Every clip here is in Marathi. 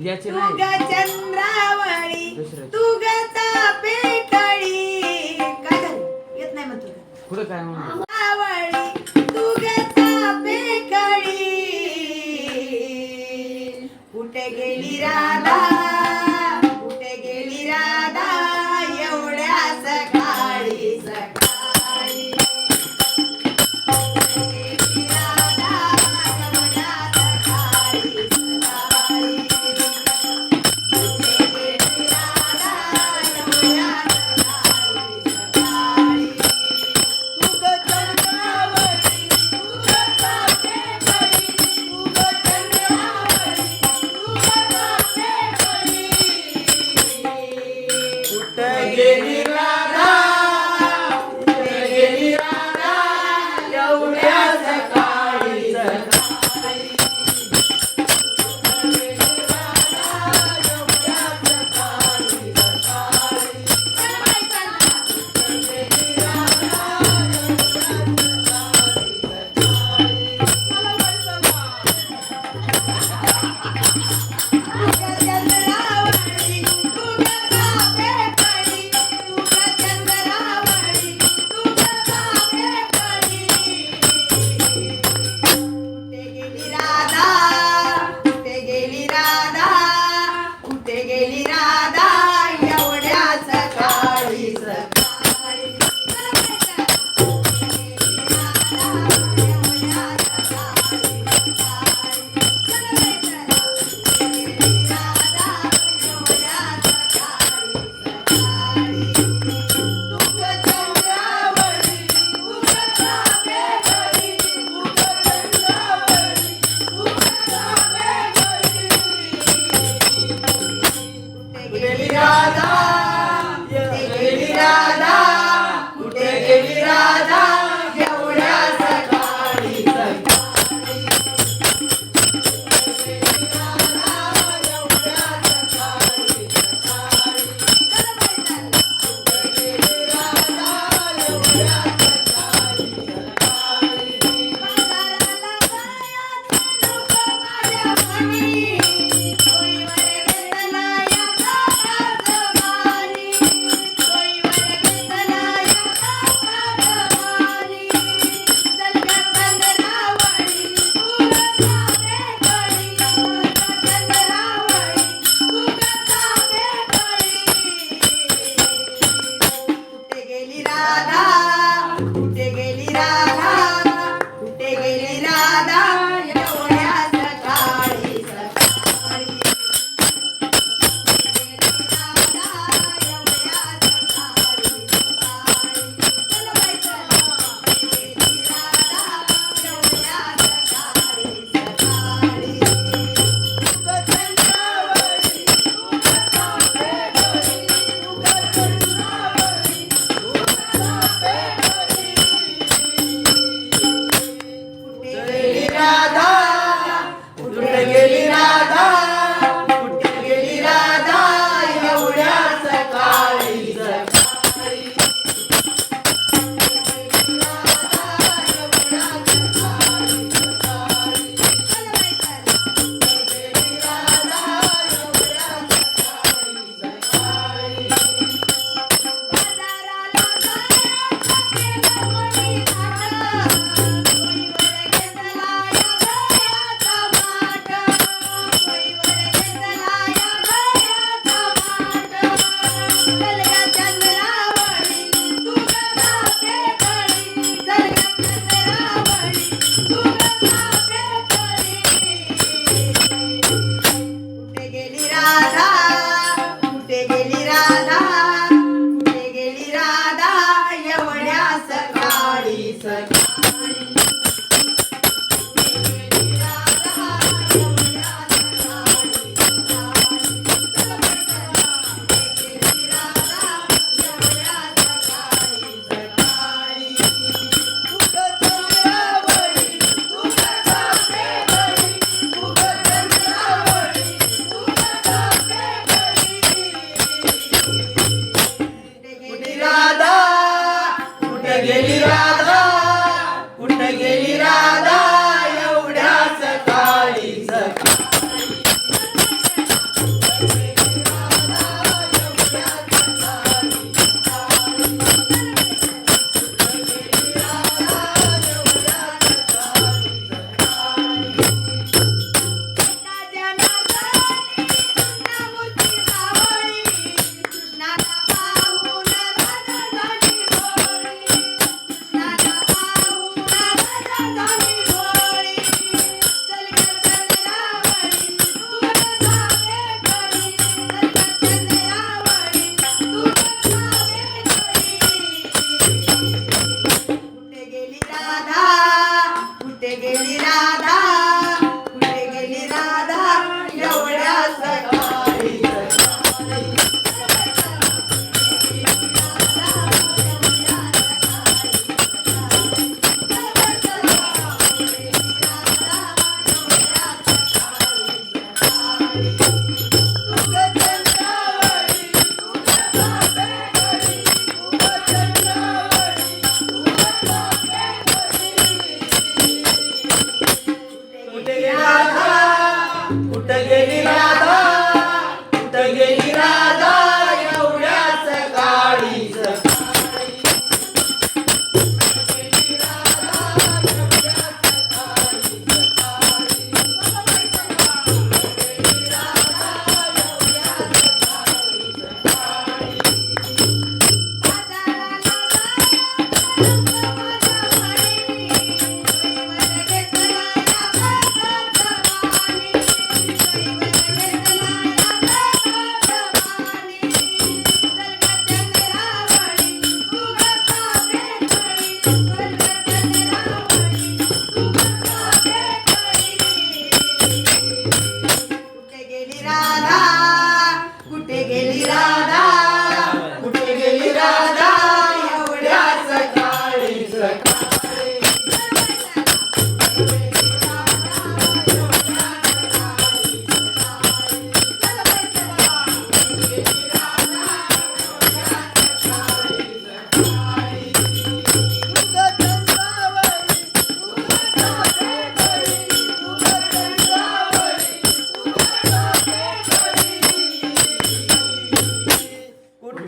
याची तू नाही. ग चंद्रावळी दुसऱ्याची. तू पेटळी काय झालं येत नाही म्हणतो का? पुढं काय म्हणतो आवळी तू कुठे गेली राधा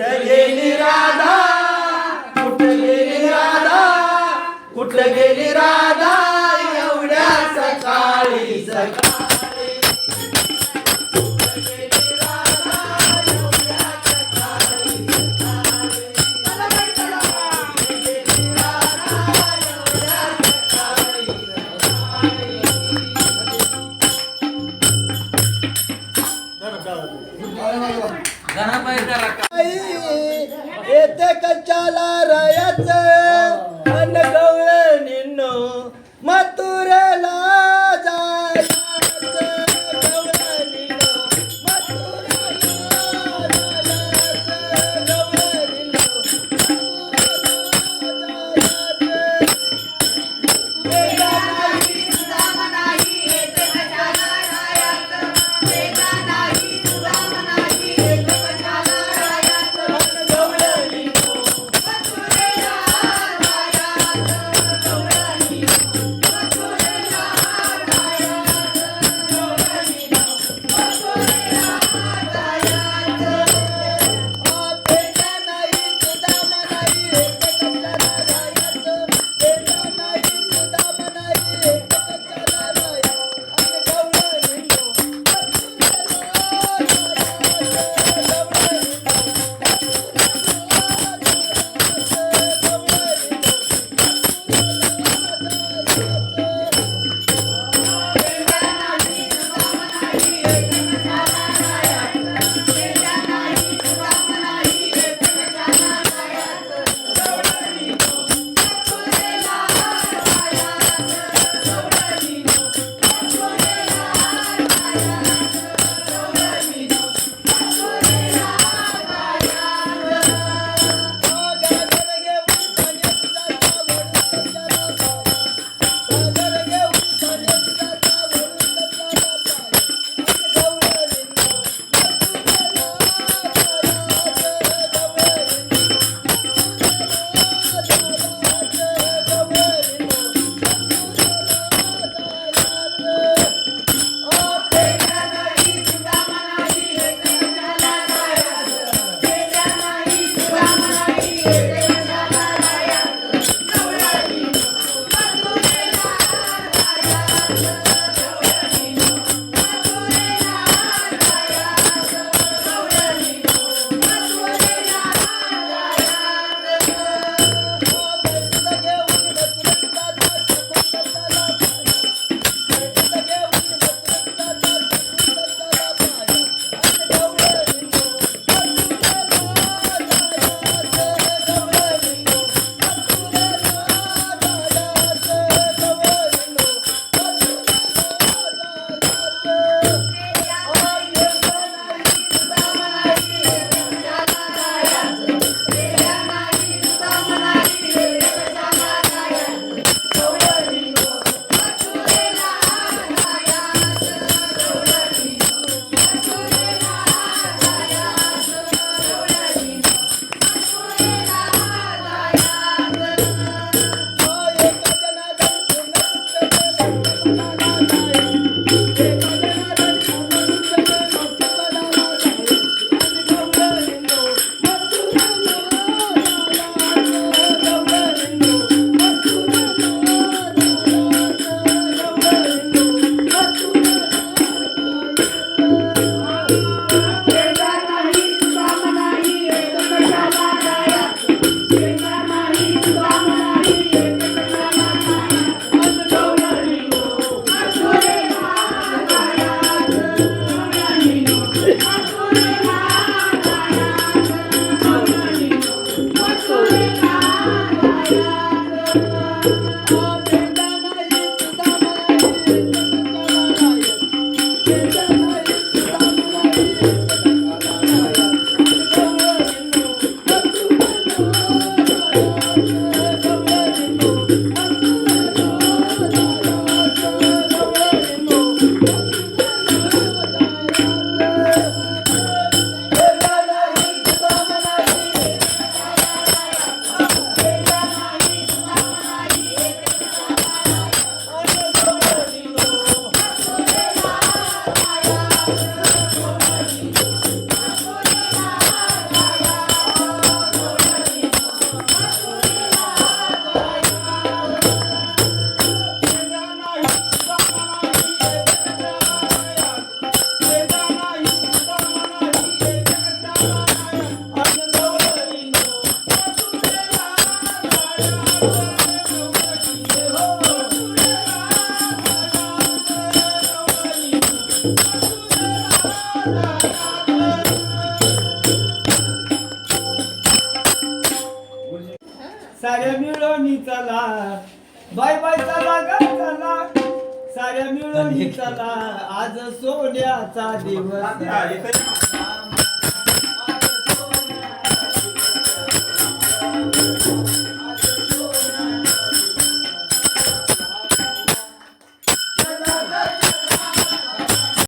कुठं गेली राधा कुठं गेली राधा कुठं गेली राधा एवढ्या सकाळी सकाळी येते कचाला रायाच. अन गवळ निन्नो मथुरेला जायचं.